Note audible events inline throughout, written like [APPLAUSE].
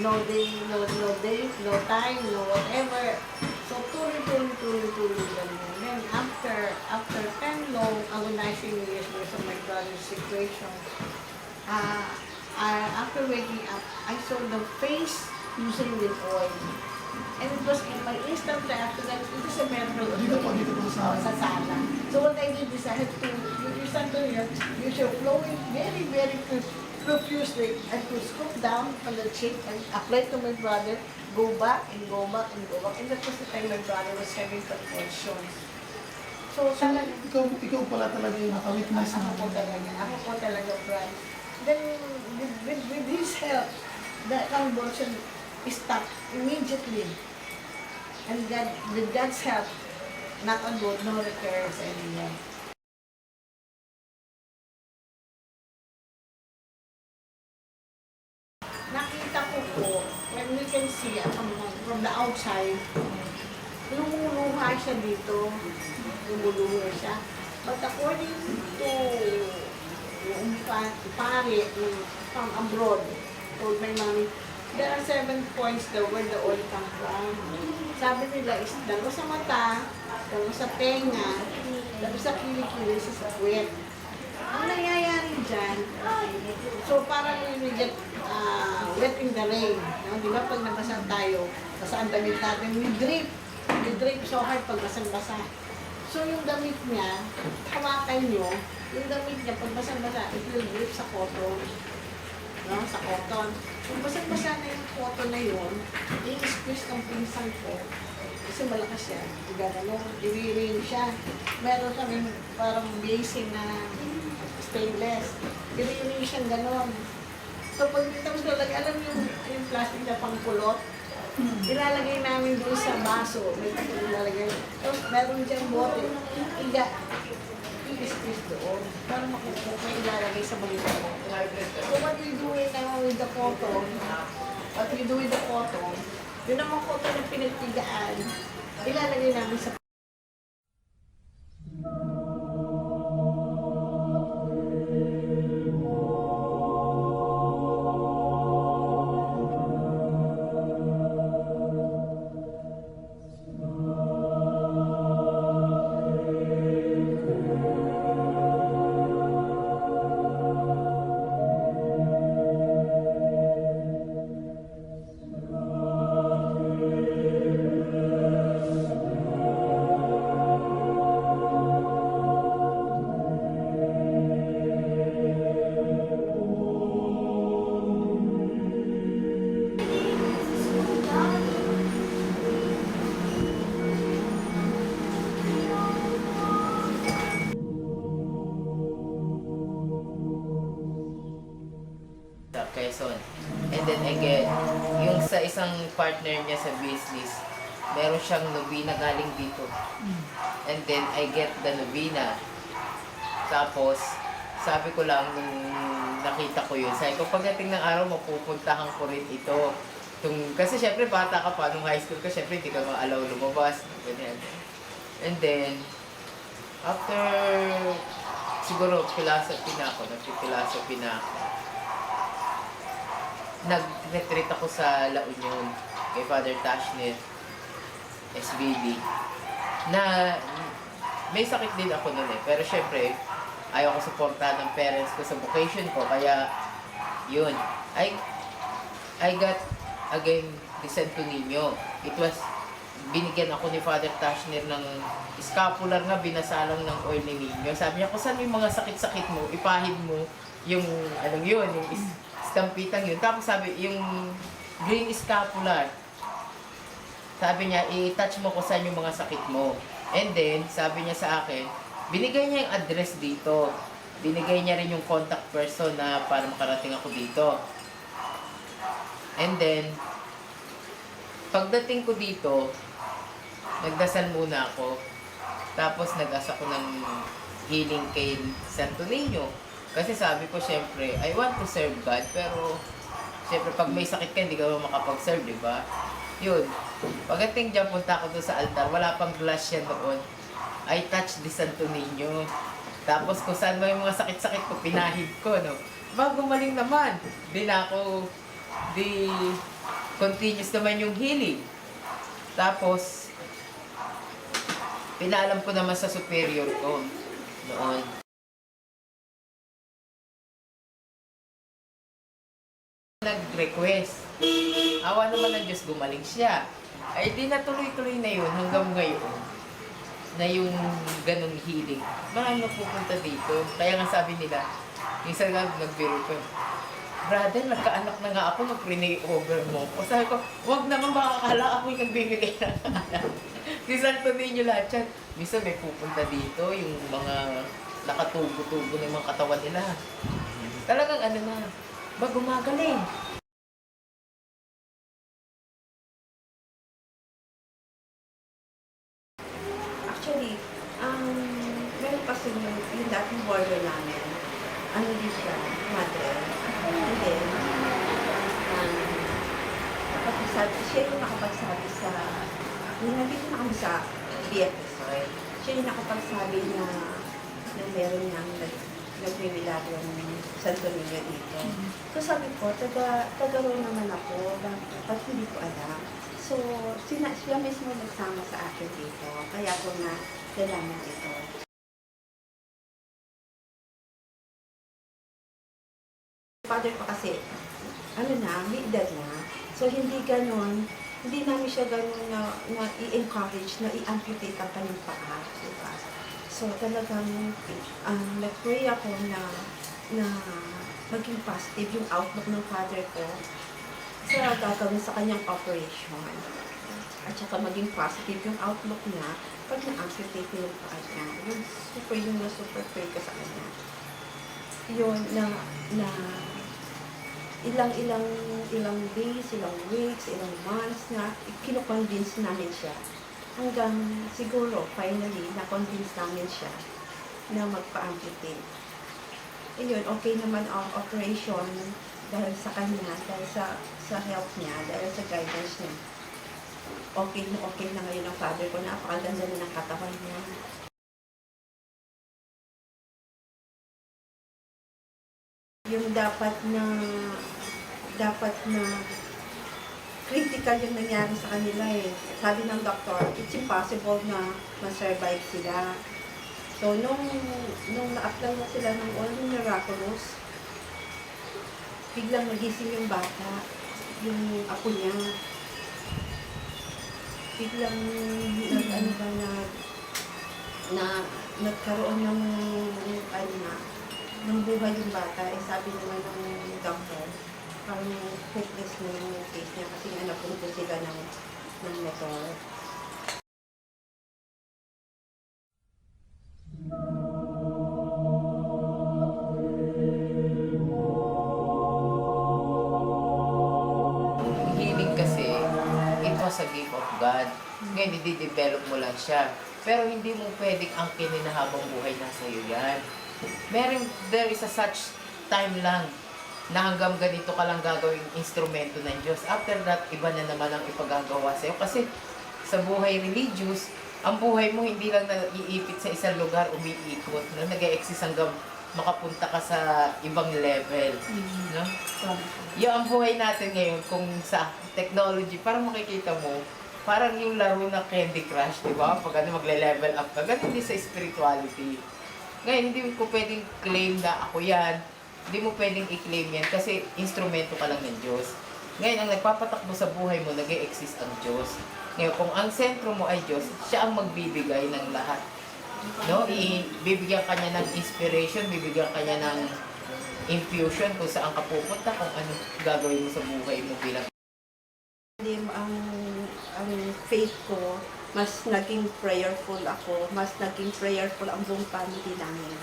no day, no, no day, no time, no whatever. So, tuloy, tuloy, tuloy, tuloy lang yun. Then, after, after 10 long agonizing years because of my brother's situation, uh, uh, after waking up, I saw the face using with oil. And it was in my instant reaction that it is a miracle of Dito po, dito po sa sa sala. So what I did is I had to, you you stand to here, you should flow it very, very prof- profusely. I could scoop down on the cheek and apply to my brother, go back and go back and go back. And that was the time my brother was having convulsions. So So, talaga, ikaw, ikaw pala talaga yung nakawitness ako po talaga, ako po talaga, Brad. Then, with, with, with his help, the convulsion stopped immediately. And God, with God's help, knock on wood, no recurrence anymore. Nakita ko po, when we can see uh, from, from the outside, lumuluha siya dito. Lumuluha siya. But according to yung pa- pare yung from abroad, told my mommy, there are seven points there where the oil come from. Sabi nila is dalawa sa mata, dalawa sa tenga, dalawa sa kilikili, sa puwet. Ang nangyayari dyan, so parang get uh, wet in the rain. No? Di ba pag nabasa tayo, basa ang damit natin, we drip. We drip so hard pag basang-basa. So yung damit niya, hawakan nyo, yung damit niya, pag basang-basa, it will drip sa cotton. No? Sa cotton. Kung basang-basa na yung cotton na yun, i-squeeze ng pinsan ko, kasi malakas siya. Gagano, iwirin siya. Meron kami parang basin na stainless. Iwirin siya ganon. So pag tapos lalagay, alam yung, yung plastic na pangkulot, ilalagay namin doon sa baso. May ilalagay. Tapos meron diyang bote. Iga, i-squeeze doon. Para makukuha ilalagay sa balita ko. So what we do it now with the cotton, what we do with the cotton, yun naman cotton na pinagtigaan, ilalagay namin sa Quezon. And then again, yung sa isang partner niya sa business, meron siyang novena galing dito. And then I get the novena. Tapos, sabi ko lang nung nakita ko yun, sabi ko pagdating ng araw, mapupuntahan ko rin ito. Tung, kasi syempre bata ka pa, nung high school ka, syempre hindi ka ma-allow lumabas. Ganyan. And then, after siguro philosophy na ako, nag-philosophy na ako nag-retreat ako sa La Union. Kay Father Tashnet SBB na may sakit din ako noon eh. Pero syempre ayaw ko suportahan ng parents ko sa vocation ko. Kaya yun. I I got again the Santo Niño. It was binigyan ako ni Father Tashner ng scapular nga binasalang ng oil ni Niño. Sabi niya kung saan yung mga sakit-sakit mo ipahid mo yung anong yun yung is, stampitang yun tapos sabi yung green scapular sabi niya, i-touch mo ko saan yung mga sakit mo. And then, sabi niya sa akin, binigay niya yung address dito. Binigay niya rin yung contact person na para makarating ako dito. And then, pagdating ko dito, nagdasal muna ako. Tapos nag-asa ko ng healing kay Santo Niño. Kasi sabi ko, syempre, I want to serve God, pero syempre, pag may sakit ka, hindi ka makapag-serve, di ba? Yun. Pagdating dyan, punta ako doon sa altar. Wala pang glass yan doon. I touched the Santo Niño. Tapos kung saan may mga sakit-sakit ko, pinahid ko, no? Ba, gumaling naman. Di na ako, di continuous naman yung healing. Tapos, pinaalam ko naman sa superior ko noon. Nag-request. Awa naman ng Diyos, gumaling siya. Ay di natuloy-tuloy na yun hanggang ngayon na yung ganong healing. Marami na pupunta dito. Kaya nga sabi nila, minsan nga nagbiro ko, Brother, nagkaanak na nga ako nung pre over mo. O sabi ko, wag naman baka akala ako yung nagbibigay ng anak. [LAUGHS] Minsan to ninyo lahat yan. Minsan may pupunta dito, yung mga nakatubo-tubo ng mga katawan nila. Talagang ano na, ba gumagaling. Um, meron kasi yung, yung dating border namin, ano din siya, madre. And then, um, nakapagsabi, siya yung nakapagsabi sa, yung nandito na kami sa BFS, Okay. siya yung nakapagsabi na, na meron nang nag, nagmimilagro ng Santo Niño dito. So sabi ko, taga, taga naman ako, bakit ba't hindi ko alam? So, sina, siya mismo nagsama sa akin dito, kaya ko na nalaman ito. Father ko kasi, ano na, may edad na. So, hindi ganon, hindi namin siya ganon na, na i-encourage, na i-amputate ang kanyang paa. Diba? So, talagang um, nag-pray ako na, na maging positive yung outlook ng father ko sa gagawin sa kanyang operation. At saka maging positive yung outlook niya pag na-amputate yung paa niya. Yung super, yung na super pray ko sa kanya. Yun, na, na ilang ilang ilang days, ilang weeks, ilang months na kino-convince namin siya hanggang siguro finally na-convince namin siya na magpa-amputate. Ayun, okay naman ang operation dahil sa kanya, dahil sa sa health niya, dahil sa guidance niya. Okay na okay na ngayon ang father ko, napakaganda na ng katawan niya. Yung dapat na dapat na critical yung nangyari sa kanila eh. Sabi ng doktor, it's impossible na ma-survive sila. So, nung, nung na-apply na sila ng all miraculous, biglang nagising yung bata, yung apo niya. Biglang, nag, ano ba na, na nagkaroon ng, ano na, ng buhay yung bata. Eh, sabi naman ng doctor, parang hopeless na yung case niya kasi nga napunto sila ng, ng motor. God. Ngayon, i-develop mo lang siya. Pero hindi mo pwedeng ang habang buhay nasa iyo yan. Meron, there is a such time lang na hanggang ganito ka lang gagawing instrumento ng Diyos. After that, iba na naman ang ipagagawa sa'yo. Kasi sa buhay religious, ang buhay mo hindi lang naiipit sa isang lugar, umiikot. No? Nag-e-exist hanggang makapunta ka sa ibang level. No? Yung ang buhay natin ngayon, kung sa technology, parang makikita mo, parang yung laro na Candy Crush, di ba? Pag ano, magle-level up ka. Ganun din sa spirituality. Ngayon, hindi ko pwedeng claim na ako yan. Hindi mo pwedeng i-claim yan kasi instrumento ka lang ng Diyos. Ngayon, ang nagpapatakbo sa buhay mo, nag exist ang Diyos. Ngayon, kung ang sentro mo ay Diyos, siya ang magbibigay ng lahat. No? Ibibigyan ka niya ng inspiration, bibigyan ka niya ng infusion kung saan ka pupunta, kung ano gagawin mo sa buhay mo bilang ang ang faith ko, mas naging prayerful ako, mas naging prayerful ang buong family namin.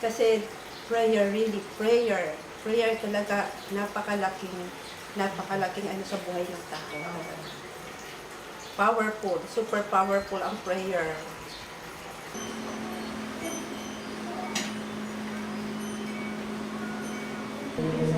Kasi prayer, really, prayer, prayer talaga napakalaking, napakalaking ano sa buhay ng tao. Powerful, super powerful ang prayer. Sa